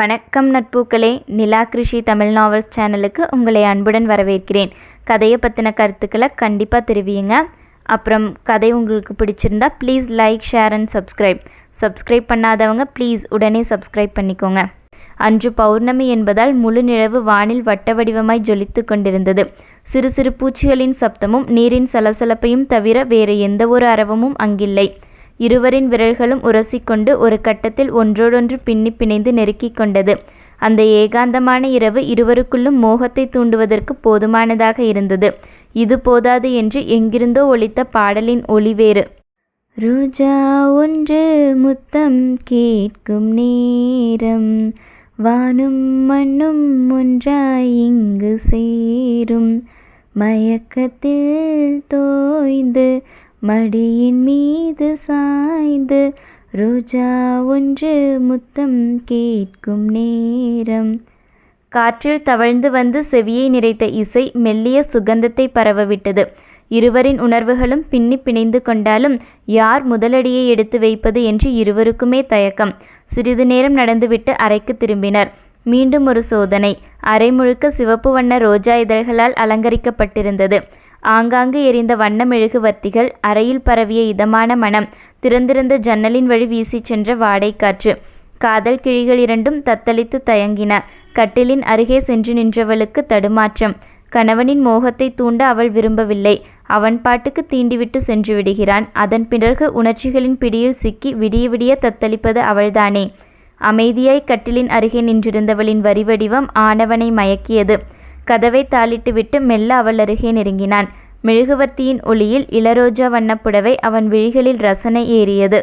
வணக்கம் நட்பூக்களே. நிலா கிருஷி தமிழ் நாவல்ஸ் சேனலுக்கு உங்களை அன்புடன் வரவேற்கிறேன். கதையை பற்றின கருத்துக்களை கண்டிப்பாக தெரிவியுங்க. அப்புறம் கதை உங்களுக்கு பிடிச்சிருந்தா please like share and subscribe subscribe பண்ணாதவங்க ப்ளீஸ் உடனே சப்ஸ்கிரைப் பண்ணிக்கோங்க. அன்று பௌர்ணமி என்பதால் முழு நிலவு வானில் வட்ட வடிவமாய் ஜொலித்து கொண்டிருந்தது. சிறு சிறு பூச்சிகளின் சப்தமும் நீரின் சலசலப்பையும் தவிர வேறு எந்த ஒரு அரவமும் அங்கில்லை. இருவரின் விரல்களும் உரசிக்கொண்டு ஒரு கட்டத்தில் ஒன்றோடொன்று பின்னி பிணைந்து நெருக்கிக் கொண்டது. அந்த ஏகாந்தமான இரவு இருவருக்குள்ளும் மோகத்தை தூண்டுவதற்கு போதுமானதாக இருந்தது. இது போதாது என்று எங்கிருந்தோ ஒலித்த பாடலின் ஒளி வேறு. ரோஜா ஒன்று முத்தம் கேட்கும் நேரம் வானும் மண்ணும் ஒன்றாய் இங்கு சேரும். மயக்கத்தில் தோய்ந்து மடியின் மீது சாய்ந்து ரோஜா ஒன்று முத்தம் கேட்கும் நேரம். காற்றில் தவழ்ந்து வந்து செவியை நிறைத்த இசை மெல்லிய சுகந்தத்தை பரவவிட்டது. இருவரின் உணர்வுகளும் பின்னி பிணைந்து கொண்டாலும் யார் முதலடியை எடுத்து வைப்பது என்று இருவருக்குமே தயக்கம். சிறிது நேரம் நடந்துவிட்டு அறைக்கு திரும்பினர். மீண்டும் ஒரு சோதனை. அறை முழுக்க சிவப்பு வண்ண ரோஜா இதழ்களால் அலங்கரிக்கப்பட்டிருந்தது. ஆங்காங்கு எரிந்த வண்ண மெழுகுவர்த்திகள் அறையில் பரவிய இதமான மனம் திறந்திருந்த ஜன்னலின் வழி வீசிச் சென்ற வாடைக்காற்று. காதல் கிழிகள் இரண்டும் தத்தளித்து தயங்கின. கட்டிலின் அருகே சென்று நின்றவளுக்கு தடுமாற்றம். கணவனின் மோகத்தை தூண்ட அவள் விரும்பவில்லை. அவன் பாட்டுக்கு தீண்டிவிட்டு சென்று விடுகிறான். அதன் பிறகு உணர்ச்சிகளின் பிடியில் சிக்கி விடிய விடிய தத்தளிப்பது அவள்தானே. அமைதியாய் கட்டிலின் அருகே நின்றிருந்தவளின் வரிவடிவம் ஆனவனை மயக்கியது. கதவை தாளிட்டுவிட்டு மெல்ல அவள் அருகே நெருங்கினான். மெழுகுவர்த்தியின் ஒளியில் இளரோஜா வண்ணப்புடவை அவன் விழிகளில் ரசனை ஏறியது.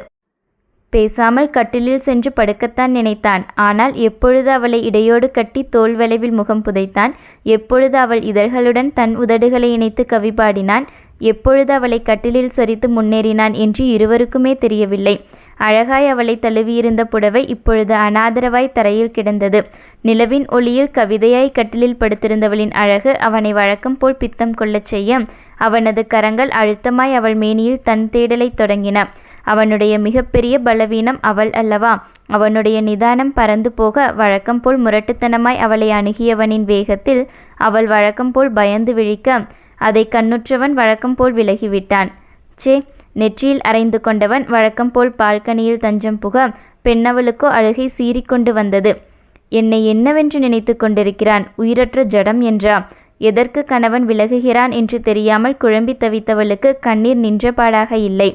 பேசாமல் கட்டிலில் சென்று படுக்கத்தான் நினைத்தான். ஆனால் எப்பொழுது அவளை இடையோடு கட்டி தோல் வளைவில் முகம் புதைத்தான் எப்பொழுது அவள் இதழ்களுடன் தன் உதடுகளை இணைத்து கவி பாடினான் எப்பொழுது அவளை கட்டிலில் சரித்து முன்னேறினான் என்று இருவருக்குமே தெரியவில்லை. அழகாய் அவளை தழுவியிருந்த புடவை இப்பொழுது அனாதரவாய் தரையில் கிடந்தது. நிலவின் ஒளியில் கவிதையாய் கட்டிலில் படுத்திருந்தவளின் அழகு அவனை வழக்கம் போல் பித்தம் கொள்ளச் செய்ய அவனது கரங்கள் அழுத்தமாய் அவள் மேனியில் தன் தேடலைத் தொடங்கின. அவனுடைய மிகப்பெரிய பலவீனம் அவள் அல்லவா? அவனுடைய நிதானம் பறந்து போக வழக்கம் போல் முரட்டுத்தனமாய் அவளை அணுகியவனின் வேகத்தில் அவள் வழக்கம் போல் பயந்து விழிக்க அதை கண்ணுற்றவன் வழக்கம் போல் விலகிவிட்டான். சே நெற்றியில் அரைந்து கொண்டவன் வழக்கம் போல் பால்கனியில் தஞ்சம் புக பெண்ணவளுக்கோ அழுகை சீறிக்கொண்டு வந்தது. என்னை என்னவென்று நினைத்து கொண்டிருக்கிறான்? உயிரற்ற ஜடம் என்றா? எதற்கு கணவன் விலகுகிறான் என்று தெரியாமல் குழம்பி தவித்தவளுக்கு கண்ணீர் நின்றபாடாக இல்லை.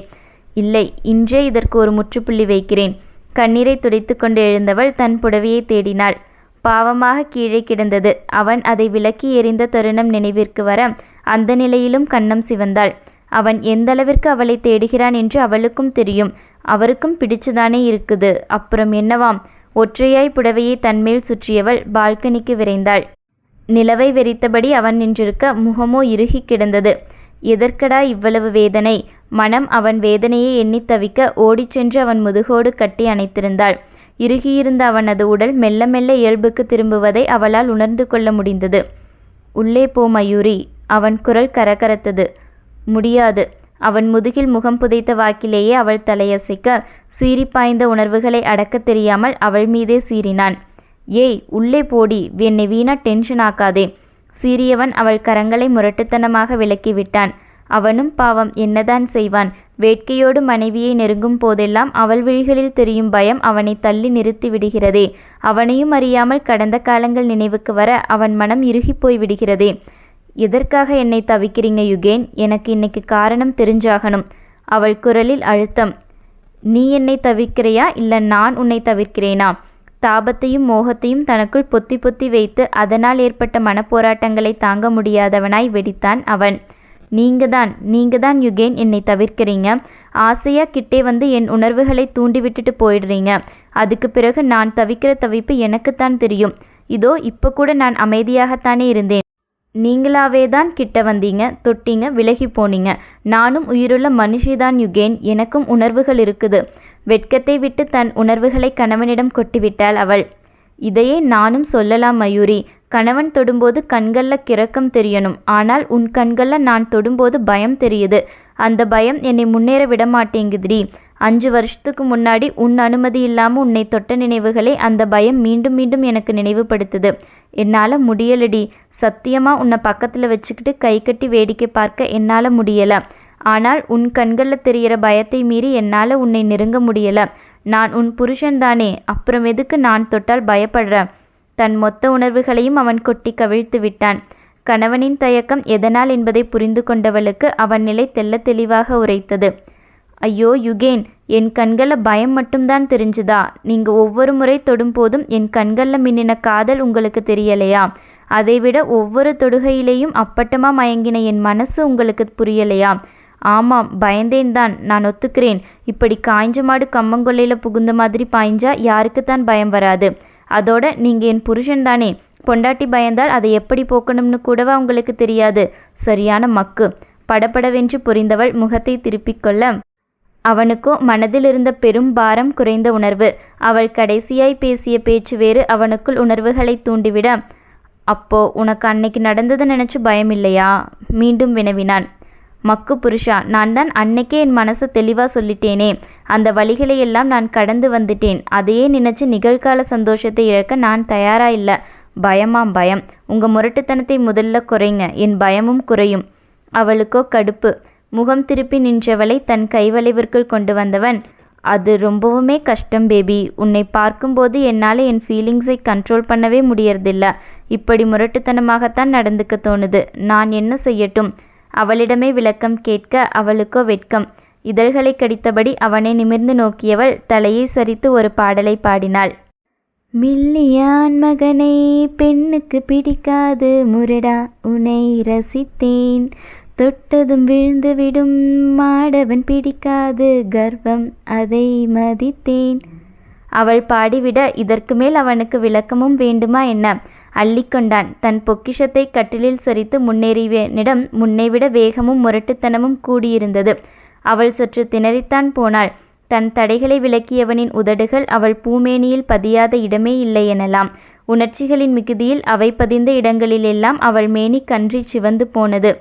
இல்லை இன்றே இதற்கு ஒரு முற்றுப்புள்ளி வைக்கிறேன். கண்ணீரை துடைத்து கொண்டு எழுந்தவள் தன் புடவையை தேடினாள். பாவமாக கீழே கிடந்தது. அவன் அதை விலக்கி எறிந்த தருணம் நினைவிற்கு வர அந்த நிலையிலும் கண்ணம் சிவந்தாள். அவன் எந்தளவிற்கு அவளை தேடுகிறான் என்று அவளுக்கும் தெரியும். அவருக்கும் பிடிச்சுதானே இருக்குது. அப்புறம் என்னவாம்? ஒற்றையாய் புடவையை தன்மேல் சுற்றியவள் பால்கனிக்கு விரைந்தாள். நிலவை வெறித்தபடி அவன் நின்றிருக்க முகமோ இறுகி கிடந்தது. எதற்கடா இவ்வளவு வேதனை? மனம் அவன் வேதனையை எண்ணித் தவிக்க ஓடிச் சென்று அவன் முதுகோடு கட்டி அணைத்திருந்தாள். இறுகியிருந்த அவனது உடல் மெல்ல மெல்ல இயல்புக்கு திரும்புவதை அவளால் உணர்ந்து கொள்ள முடிந்தது. உள்ளே போ மயூரி. அவன் குரல் கரகரத்தது. முடியாது. அவன் முதுகில் முகம் புதைத்த வாக்கிலேயே அவள் தலையசைக்க சீறி பாய்ந்த உணர்வுகளை அடக்கத் தெரியாமல் அவள் மீதே சீறினான். ஏய் உள்ளே போடி என்னை வீணா டென்ஷன் ஆக்காதே. சீரியவன் அவள் கரங்களை முரட்டுத்தனமாக விலக்கிவிட்டான் அவனும் பாவம் என்னதான் செய்வான்? வேட்கையோடு மனைவியை நெருங்கும் போதெல்லாம் அவள் விழிகளில் தெரியும் பயம் அவனை தள்ளி நிறுத்தி விடுகிறதே. அவனையும் அறியாமல் கடந்த காலங்கள் நினைவுக்கு வர அவன் மனம் இறுகிப்போய் விடுகிறதே. எதற்காக என்னை தவிக்கிறீங்க யுகேன்? எனக்கு இன்னைக்கு காரணம் தெரிஞ்சாகணும். அவள் குரலில் அழுத்தம். நீ என்னை தவிர்க்கிறையா இல்லை நான் உன்னை தவிர்க்கிறேனா? தாபத்தையும் மோகத்தையும் தனக்குள் பொத்தி பொத்தி வைத்து அதனால் ஏற்பட்ட மனப்போராட்டங்களை தாங்க முடியாதவனாய் வெடித்தான் அவன். நீங்க தான் நீங்க தான் யுகேன் என்னை தவிர்க்கிறீங்க. ஆசையா கிட்டே வந்து என் உணர்வுகளை தூண்டி விட்டுட்டு போயிடுறீங்க. அதுக்கு பிறகு நான் தவிக்கிற தவிப்பு எனக்குத்தான் தெரியும். இதோ இப்போ கூட நான் அமைதியாகத்தானே இருந்தேன். நீங்களாவே தான் கிட்ட வந்தீங்க தொட்டீங்க விலகி போனீங்க. நானும் உயிருள்ள மனுஷிதான் யுகேன். எனக்கும் உணர்வுகள் இருக்குது. வெட்கத்தை விட்டு தன் உணர்வுகளை கணவனிடம் கொட்டிவிட்டாள் அவள். இதையே நானும் சொல்லலாம் மயூரி. கணவன் தொடும்போது கண்கள்ல கிறக்கம் தெரியணும். ஆனால் உன் கண்கள்ல நான் தொடும்போது பயம் தெரியுது. அந்த பயம் என்னை முன்னேற விட மாட்டேங்குதுடி அஞ்சு வருஷத்துக்கு முன்னாடி உன் அனுமதி இல்லாமல் உன்னை தொட்ட நினைவுகளை அந்த பயம் மீண்டும் மீண்டும் எனக்கு நினைவுபடுத்துது. என்னால் முடியலடி. சத்தியமாக உன்னை பக்கத்தில் வச்சுக்கிட்டு கை கட்டி வேடிக்கை பார்க்க என்னால் முடியலை. ஆனால் உன் கண்களில் தெரிகிற பயத்தை மீறி என்னால் உன்னை நெருங்க முடியலை. நான் உன் புருஷன்தானே அப்புறம் எதுக்கு நான் தொட்டால் பயப்படுற தன் மொத்த உணர்வுகளையும் அவன் கொட்டி கவிழ்த்து விட்டான். கணவனின் தயக்கம் எதனால் என்பதை புரிந்து கொண்டவளுக்கு அவன் நிலை தெல்ல தெளிவாக உரைத்தது. ஐயோ யுகேன் என் கண்களில் பயம் மட்டும்தான் தெரிஞ்சுதா? நீங்க ஒவ்வொரு முறை தொடும்போதும் என் கண்களில் மின்னின காதல் உங்களுக்கு தெரியலையா? அதைவிட ஒவ்வொரு தொடுகையிலேயும் அப்பட்டமா மயங்கின என் மனசு உங்களுக்கு புரியலையா? ஆமாம் பயந்தேன் தான் நான் ஒத்துக்கிறேன். இப்படி காய்ஞ்ச மாடு கம்மங்கொல்லையில் புகுந்த மாதிரி பாய்ஞ்சா யாருக்குத்தான் பயம் வராது. அதோட நீங்கள் என் புருஷன் தானே. பொண்டாட்டி பயந்தால் அதை எப்படி போக்கணும்னு கூடவா உங்களுக்கு தெரியாது. சரியான மக்கு. படபடவென்று புரிந்தவள் முகத்தை திருப்பிக் கொள்ள அவனுக்கோ மனதில் இருந்த பெரும் பாரம் குறைந்த உணர்வு. அவள் கடைசியாய் பேசிய பேச்சு வேறு அவனுக்குள் உணர்வுகளை தூண்டிவிட அப்போ உனக்கு அன்னைக்கு நடந்ததை நினைச்சு பயம் இல்லையா மீண்டும் வினவினான். மக்கு புருஷா நான் தான் அன்னைக்கே என் மனசை தெளிவாக சொல்லிட்டேனே. அந்த வழிகளை எல்லாம் நான் கடந்து வந்துட்டேன். அதையே நினைச்சு நிகழ்கால சந்தோஷத்தை இழக்க நான் தயாரா இல்லை. பயமாம் பயம். உங்கள் முரட்டுத்தனத்தை முதல்ல குறைங்க. என் பயமும் குறையும். அவளுக்கோ கடுப்பு. முகம் திருப்பி நின்றவளை தன் கைவளைவிற்குள் கொண்டு வந்தவன். அது ரொம்பவுமே கஷ்டம் பேபி. உன்னை பார்க்கும்போது என்னால் என் ஃபீலிங்ஸை கண்ட்ரோல் பண்ணவே முடியறதில்ல. இப்படி முரட்டுத்தனமாகத்தான் நடந்துக்க தோணுது. நான் என்ன செய்யட்டும்? அவளிடமே விளக்கம் கேட்க அவளுக்கோ வெட்கம். இதழ்களை கடித்தபடி அவனை நிமிர்ந்து நோக்கியவள் தலையை சரித்து ஒரு பாடலை பாடினாள். மில்லியான் மகனை பெண்ணுக்கு பிடிக்காது முரடா. உன்னை ரசித்தேன். தொட்டதும் விழுந்து விடும் மாடவன் பிடிக்காது கர்வம் அதை மதித்தேன். அவள் பாடிவிட இதற்கு மேல் அவனுக்கு விளக்கமும் வேண்டுமா என்ன? அள்ளிக்கொண்டான் தன் பொக்கிஷத்தை கட்டிலில் சரித்து முன்னேறியவனிடம் முன்னைவிட வேகமும் முரட்டுத்தனமும் கூடியிருந்தது. அவள் சற்று திணறித்தான் போனாள். தன் தடைகளை விலக்கியவனின் உதடுகள் அவள் பூமேனியில் பதியாத இடமே இல்லை எனலாம். உணர்ச்சிகளின் மிகுதியில் அவை பதிந்த இடங்களிலெல்லாம் அவள் மேனி கன்றி சிவந்து போனது.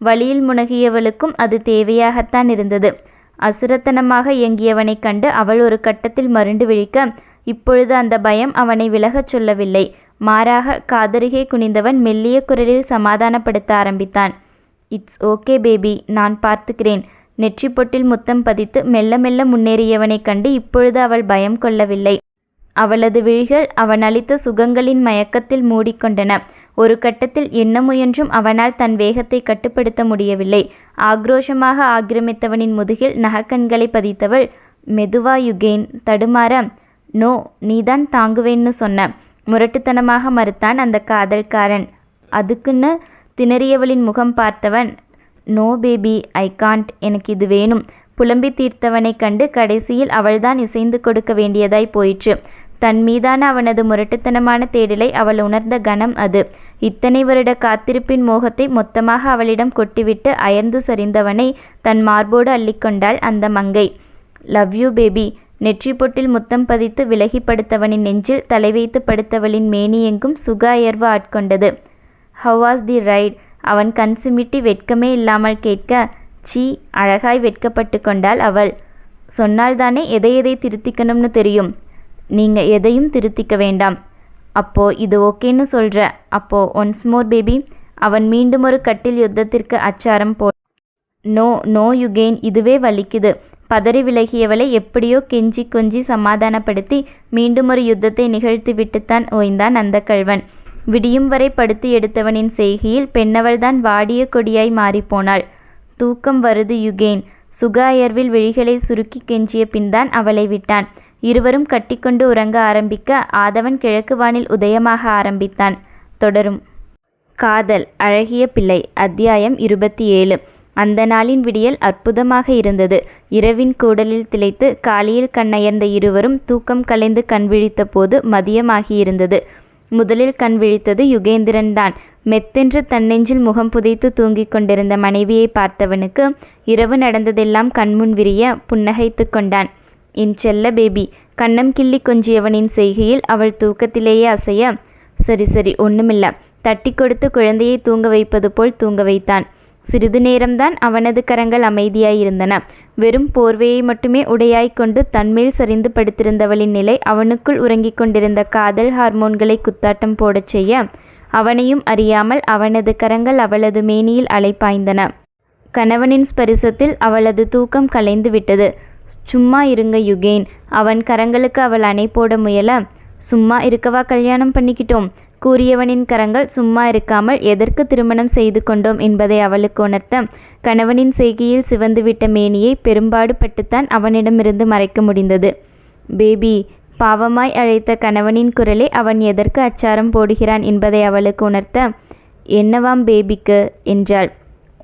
வழியில் முனகியவளுக்கும் அது தேவையாகத்தான் இருந்தது. அசுரத்தனமாக இயங்கியவனைக் கண்டு அவள் ஒரு கட்டத்தில் மருண்டு விழிக்க இப்பொழுது அந்த பயம் அவனை விலகச் சொல்லவில்லை. மாறாக காதருகே குனிந்தவன் மெல்லிய குரலில் சமாதானப்படுத்த ஆரம்பித்தான். இட்ஸ் ஓகே பேபி நான் பார்த்துக்கிறேன். நெற்றி பொட்டில் முத்தம் பதித்து மெல்ல மெல்ல முன்னேறியவனைக் கண்டு இப்பொழுது அவள் பயம் கொள்ளவில்லை. அவளது விழிகள் அவன் அளித்த சுகங்களின் மயக்கத்தில் மூடிக்கொண்டன. ஒரு கட்டத்தில் என்ன முயன்றும் அவனால் தன் வேகத்தை கட்டுப்படுத்த முடியவில்லை. ஆக்ரோஷமாக ஆக்கிரமித்தவனின் முதுகில் நகக்கண்களை பதித்தவள் மெதுவா யுகேன் தடுமாற. நோ நீதான் தாங்குவேன்னு சொன்ன. முரட்டுத்தனமாக மறுத்தான் அந்த காதல்காரன். அதுக்குன்னு திணறியவளின் முகம் பார்த்தவன் நோ பேபி ஐ காண்ட் எனக்கு இது வேணும். புலம்பி தீர்த்தவனைக் கண்டு கடைசியில் அவள்தான் இசைந்து கொடுக்க வேண்டியதாய் போயிற்று. தன் மீதான அவனது முரட்டுத்தனமான தேடலை அவள் உணர்ந்த கணம் அது. இத்தனை வருட காத்திருப்பின் மோகத்தை மொத்தமாக அவளிடம் கொட்டிவிட்டு அயர்ந்து சரிந்தவனை தன் மார்போடு அள்ளிக்கொண்டாள் அந்த மங்கை. லவ் யூ பேபி நெற்றி பொட்டில் முத்தம் பதித்து விலகி படுத்தவனின் நெஞ்சில் தலை வைத்து படுத்தவளின் மேனி எங்கும் சுக அயர்வு ஆட்கொண்டது. ஹவ் வாஸ் தி ரைட் அவன் கண் சிமிட்டி வெட்கமே இல்லாமல் கேட்க சீ அழகாய் வெட்கப்பட்டு கொண்டாள் அவள். சொன்னால்தானே எதை எதை திருத்திக்கணும்னு தெரியும். நீங்க எதையும் திருத்திக்க வேண்டாம். அப்போ இது ஓகேன்னு சொல்ற. அப்போ ஒன்ஸ் மோர் பேபி அவன் மீண்டும் ஒரு கட்டில் யுத்தத்திற்கு அச்சாரம் போ நோ நோ யுகேன் இதுவே வலிக்குது. பதறி விலகியவளை எப்படியோ கெஞ்சி கொஞ்சி சமாதானப்படுத்தி மீண்டும் ஒரு யுத்தத்தை நிகழ்த்தி விட்டுத்தான் ஓய்ந்தான் அந்த கள்வன் விடியும் வரை படுத்து எடுத்தவனின் செய்கையில் பெண்ணவள்தான் வாடிய கொடியாய் மாறிப்போனாள். தூக்கம் வருது யுகேன் சுக அயர்வில் விழிகளை சுருக்கி கெஞ்சிய பின்தான் அவளை விட்டான். இருவரும் கட்டிக்கொண்டு உறங்க ஆரம்பிக்க ஆதவன் கிழக்கு வானில் உதயமாக ஆரம்பித்தான். தொடரும். காதல் அழகிய பிள்ளை அத்தியாயம் இருபத்தி ஏழு. அந்த நாளின் விடியல் அற்புதமாக இருந்தது. இரவின் கூடலில் திளைத்து காலையில் கண்ணயர்ந்த இருவரும் தூக்கம் கலைந்து கண் விழித்த போது மதியமாகியிருந்தது. முதலில் கண் விழித்தது யுகேந்திரன்தான் மெத்தென்று தன்னெஞ்சில் முகம் புதைத்து தூங்கிக் கொண்டிருந்த மனைவியை பார்த்தவனுக்கு இரவு நடந்ததெல்லாம் கண்முன் விரிய புன்னகைத்து கொண்டான். என் செல்ல பேபி கண்ணம் கிள்ளி கொஞ்சியவனின் செய்கையில் அவள் தூக்கத்திலேயே அசைய சரி சரி ஒண்ணுமில்ல தட்டி கொடுத்து குழந்தையை தூங்க வைப்பது போல் தூங்க வைத்தான் சிறிது நேரம்தான் அவனது கரங்கள் அமைதியாயிருந்தன. வெறும் போர்வையை மட்டுமே உடையாய்க் கொண்டு தன்மேல் சரிந்து படுத்திருந்தவளின் நிலை அவனுக்குள் உறங்கிக் கொண்டிருந்த காதல் ஹார்மோன்களை குத்தாட்டம் போடச் செய்ய, அவனையும் அறியாமல் அவனது கரங்கள் அவளது மேனியில் அலைப்பாய்ந்தன கணவனின் ஸ்பரிசத்தில் அவளது தூக்கம் கலைந்து விட்டது. சும்மா இருங்க யுகேன். அவன் கரங்களுக்கு அவள் அணை போட முயல, சும்மா இருக்கவா கல்யாணம் பண்ணிக்கிட்டோம்? கூறியவனின் கரங்கள் சும்மா இருக்காமல் எதற்கு திருமணம் செய்து கொண்டோம் என்பதை அவளுக்கு உணர்த்த, கணவனின் செய்கையில் சிவந்துவிட்ட மேனியை பெரும்பாடு பட்டுத்தான் அவனிடமிருந்து மறைக்க முடிந்தது. பேபி. பாவமாய் அழைத்த கணவனின் குரலே அவன் எதற்கு அச்சாரம் போடுகிறான் என்பதை அவளுக்கு உணர்த்த, என்னவாம் பேபிக்கு? என்றாள்.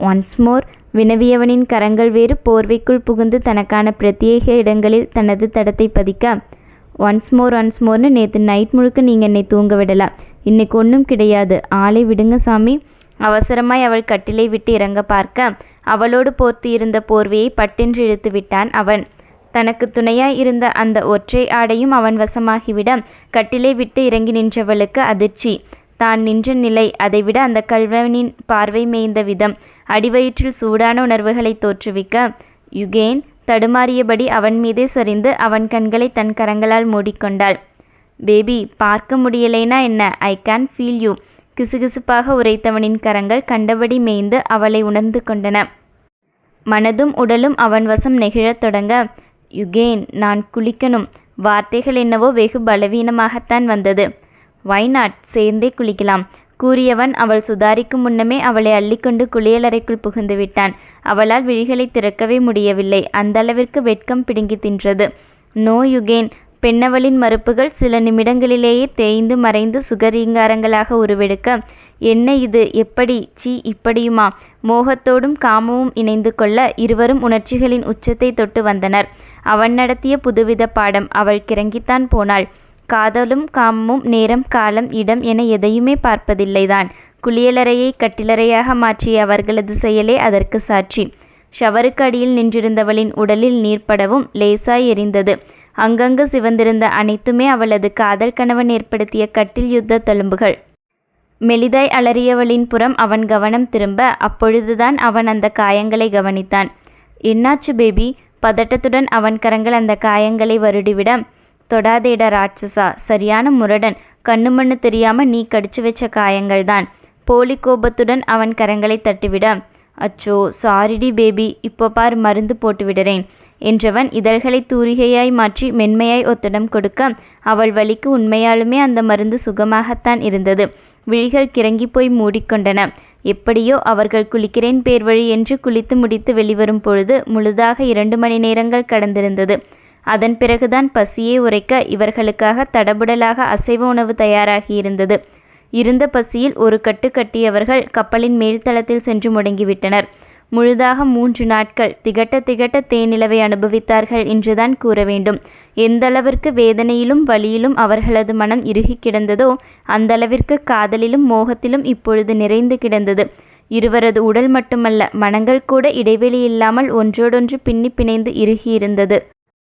Once more. வினவியவனின் கரங்கள் வேறு போர்வைக்குள் புகுந்து தனக்கான பிரத்யேக இடங்களில் தனது தடத்தை பதிக்க, ஒன்ஸ் மோர் ஒன்ஸ் மோர்னு நேற்று நைட் முழுக்க நீங்கள் என்னை தூங்க விடலாம் இன்னைக்கு ஒன்றும் கிடையாது. ஆளை விடுங்க சாமி. அவசரமாய் அவள் கட்டிலை விட்டு இறங்க பார்க்க, அவளோடு போர்த்து இருந்த போர்வையை பட்டென்று இழுத்து விட்டான் அவன். தனக்கு துணையாய் இருந்த அந்த ஒற்றை ஆடையும் அவன் வசமாகிவிட, கட்டிலை விட்டு இறங்கி நின்றவளுக்கு அதிர்ச்சி. தான் நின்ற நிலை, அதைவிட அந்த கள்வனின் பார்வை மேய்ந்த விதம், அடிவயிற்றில் சூடான உணர்வுகளை தோற்றுவிக்க, யுகேன். தடுமாறியபடி அவன் மீதே சரிந்து அவன் கண்களை தன் கரங்களால் மூடிக்கொண்டாள். பேபி. பார்க்க முடியலைனா என்ன? I can feel you. கிசுகிசுப்பாக உரைத்தவனின் கரங்கள் கண்டபடி மேய்ந்து அவளை உணர்ந்து கொண்டன. மனதும் உடலும் அவன் வசம் நெகிழத் தொடங்க, யுகேன். நான் குளிக்கணும். வார்த்தைகள் என்னவோ வெகு பலவீனமாகத்தான் வந்தது. Why not? சேர்ந்தே குளிக்கலாம். கூறியவன் அவள் சுதாரிக்கும் முன்னமே அவளை அள்ளிக்கொண்டு குளியலறைக்குள் புகுந்துவிட்டான். அவளால் விழிகளைத் திறக்கவே முடியவில்லை. அந்தளவிற்கு வெட்கம் பிடுங்கி தின்றது. No you can. பெண்ணவளின் மறுப்புகள் சில நிமிடங்களிலேயே தேய்ந்து மறைந்து சுகரீங்காரங்களாக உருவெடுக்க, என்ன இது? எப்படி? சீ இப்படியுமா? மோகத்தோடும் காமமும் இணைந்து கொள்ள, இருவரும் உணர்ச்சிகளின் உச்சத்தை தொட்டு வந்தனர். அவன் நடத்திய புதுவித பாடம். அவள் கிறங்கித்தான் போனாள். காதலும் காமமும் நேரம் காலம் இடம் என எதையுமே பார்ப்பதில்லைதான். குளியலறையை கட்டிலறையாக மாற்றிய அவர்களது செயலே அதற்குச் சாட்சி. ஷவருக்கு அடியில் நின்றிருந்தவளின் உடலில் நீர் படவும், லேசாய் எரிந்தது. அங்கங்கு சிவந்திருந்த அனைத்துமே அவளது காதல் கணவன் ஏற்படுத்திய கட்டில் யுத்தத் தழும்புகள். மெலிதாய் அலறியவளின் புறம் அவன் கவனம் திரும்ப, அப்பொழுதுதான் அவன் அந்தக் காயங்களைக் கவனித்தான். என்னாச்சு பேபி? பதட்டத்துடன் அவன் கரங்கள் அந்தக் காயங்களை வருடிவிட, தொடாதேடா ராட்சசா. சரியான முரடன். கண்ணு மண்ணு தெரியாம நீ கடிச்சு வெச்ச காயங்கள்தான். போலி கோபத்துடன் அவன் கரங்களை தட்டிவிட, அச்சோ. சாரிடி பேபி. இப்போ பார் மருந்து போட்டு விடுறேன் என்றவன் இதழ்களை தூரிகையாய் மாற்றி மென்மையாய் ஒத்திடம் கொடுக்க, அவள் வலிக்கு உண்மையாலுமே அந்த மருந்து சுகமாகத்தான் இருந்தது. விழிகள் கிறங்கிப்போய் மூடிக்கொண்டன. எப்படியோ அவர்கள் குளிக்கிறேன் பேர் வழி என்று குளித்து முடித்து வெளிவரும் பொழுது முழுதாக இரண்டு மணி நேரங்கள் கடந்திருந்தது. அதன் பிறகுதான் பசியை உரைக்க, இவர்களுக்காக தடபுடலாக அசைவ உணவு தயாராகியிருந்தது. இருந்த பசியில் ஒரு கட்டு கட்டியவர்கள் கப்பலின் மேல்தளத்தில் சென்று முடங்கிவிட்டனர். முழுதாக மூன்று நாட்கள் திகட்ட திகட்ட தேனிலவை அனுபவித்தார்கள் என்றுதான் கூற வேண்டும் எந்தளவிற்கு வேதனையிலும் வலியிலும் அவர்களது மனம் இறுகி கிடந்ததோ, அந்தளவிற்கு காதலிலும் மோகத்திலும் இப்பொழுது நிறைந்து கிடந்தது. இருவரது உடல் மட்டுமல்ல, மனங்கள் கூட இடைவெளி இல்லாமல் ஒன்றோடொன்று பின்னி பிணைந்து இறுகியிருந்தது.